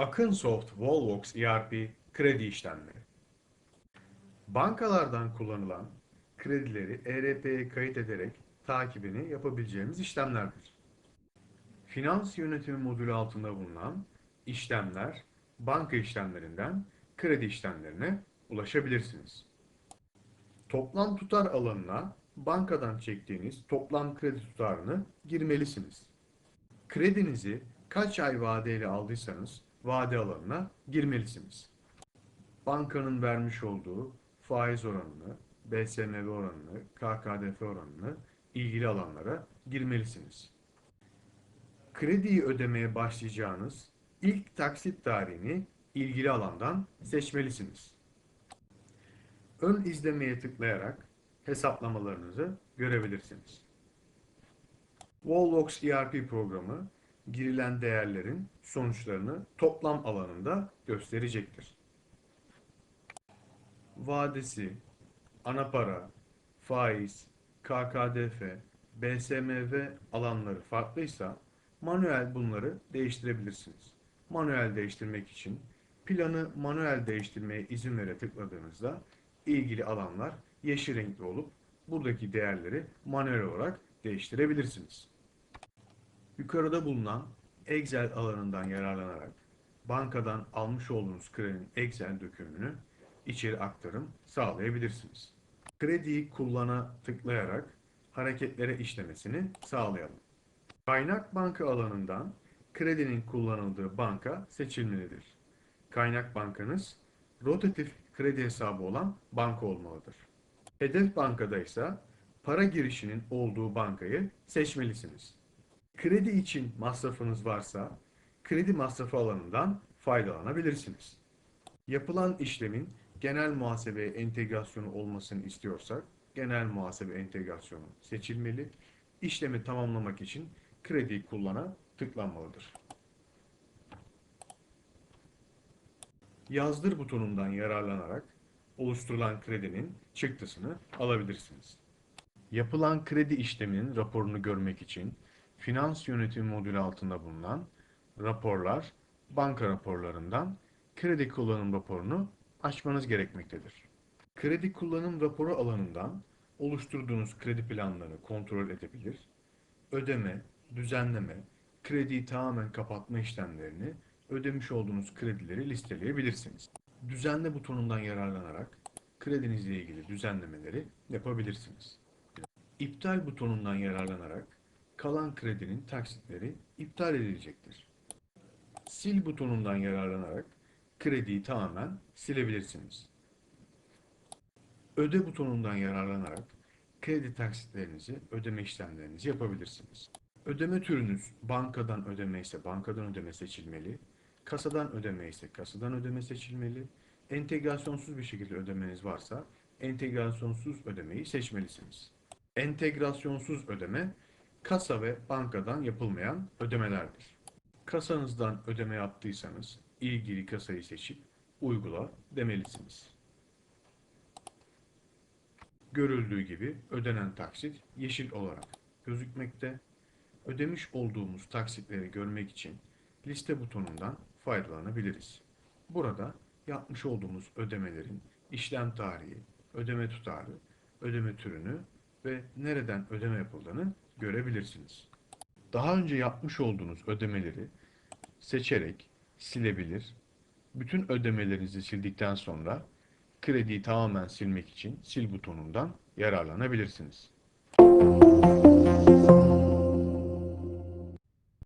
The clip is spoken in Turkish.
Akınsoft Volvox ERP kredi işlemleri. Bankalardan kullanılan kredileri ERP'ye kayıt ederek takibini yapabileceğimiz işlemlerdir. Finans yönetimi modülü altında bulunan işlemler, banka işlemlerinden kredi işlemlerine ulaşabilirsiniz. Toplam tutar alanına bankadan çektiğiniz toplam kredi tutarını girmelisiniz. Kredinizi kaç ay vadeyle aldıysanız vade alanına girmelisiniz. Bankanın vermiş olduğu faiz oranını, BSMV oranını, KKDF oranını ilgili alanlara girmelisiniz. Krediyi ödemeye başlayacağınız ilk taksit tarihini ilgili alandan seçmelisiniz. Ön izlemeye tıklayarak hesaplamalarınızı görebilirsiniz. Wallbox ERP programı girilen değerlerin sonuçlarını toplam alanında gösterecektir. Vadesi, ana para, faiz, KKDF, BSMV alanları farklıysa manuel bunları değiştirebilirsiniz. Manuel değiştirmek için planı manuel değiştirmeye izin vere tıkladığınızda ilgili alanlar yeşil renkli olup buradaki değerleri manuel olarak değiştirebilirsiniz. Yukarıda bulunan Excel alanından yararlanarak bankadan almış olduğunuz kredinin Excel dökümünü içeri aktarım sağlayabilirsiniz. Krediyi kullana tıklayarak hareketlere işlemesini sağlayalım. Kaynak banka alanından kredinin kullanıldığı banka seçilmelidir. Kaynak bankanız rotatif kredi hesabı olan banka olmalıdır. Hedef bankada ise para girişinin olduğu bankayı seçmelisiniz. Kredi için masrafınız varsa kredi masrafı alanından faydalanabilirsiniz. Yapılan işlemin genel muhasebeye entegrasyonu olmasını istiyorsak genel muhasebe entegrasyonu seçilmeli. İşlemi tamamlamak için krediyi kullana tıklanmalıdır. Yazdır butonundan yararlanarak oluşturulan kredinin çıktısını alabilirsiniz. Yapılan kredi işleminin raporunu görmek için finans yönetimi modülü altında bulunan raporlar, banka raporlarından kredi kullanım raporunu açmanız gerekmektedir. Kredi kullanım raporu alanından oluşturduğunuz kredi planlarını kontrol edebilir, ödeme, düzenleme, krediyi tamamen kapatma işlemlerini, ödemiş olduğunuz kredileri listeleyebilirsiniz. Düzenle butonundan yararlanarak kredinizle ilgili düzenlemeleri yapabilirsiniz. İptal butonundan yararlanarak kalan kredinin taksitleri iptal edilecektir. Sil butonundan yararlanarak krediyi tamamen silebilirsiniz. Öde butonundan yararlanarak kredi taksitlerinizi, ödeme işlemlerinizi yapabilirsiniz. Ödeme türünüz bankadan ödeme ise bankadan ödeme seçilmeli, kasadan ödeme ise kasadan ödeme seçilmeli, entegrasyonsuz bir şekilde ödemeniz varsa entegrasyonsuz ödemeyi seçmelisiniz. Entegrasyonsuz ödeme kasa ve bankadan yapılmayan ödemelerdir. Kasanızdan ödeme yaptıysanız ilgili kasayı seçip uygula demelisiniz. Görüldüğü gibi ödenen taksit yeşil olarak gözükmekte. Ödemiş olduğumuz taksitleri görmek için liste butonundan faydalanabiliriz. Burada yapmış olduğumuz ödemelerin işlem tarihi, ödeme tutarı, ödeme türünü ve nereden ödeme yapıldığını görebilirsiniz. Daha önce yapmış olduğunuz ödemeleri seçerek silebilir. Bütün ödemelerinizi sildikten sonra krediyi tamamen silmek için sil butonundan yararlanabilirsiniz.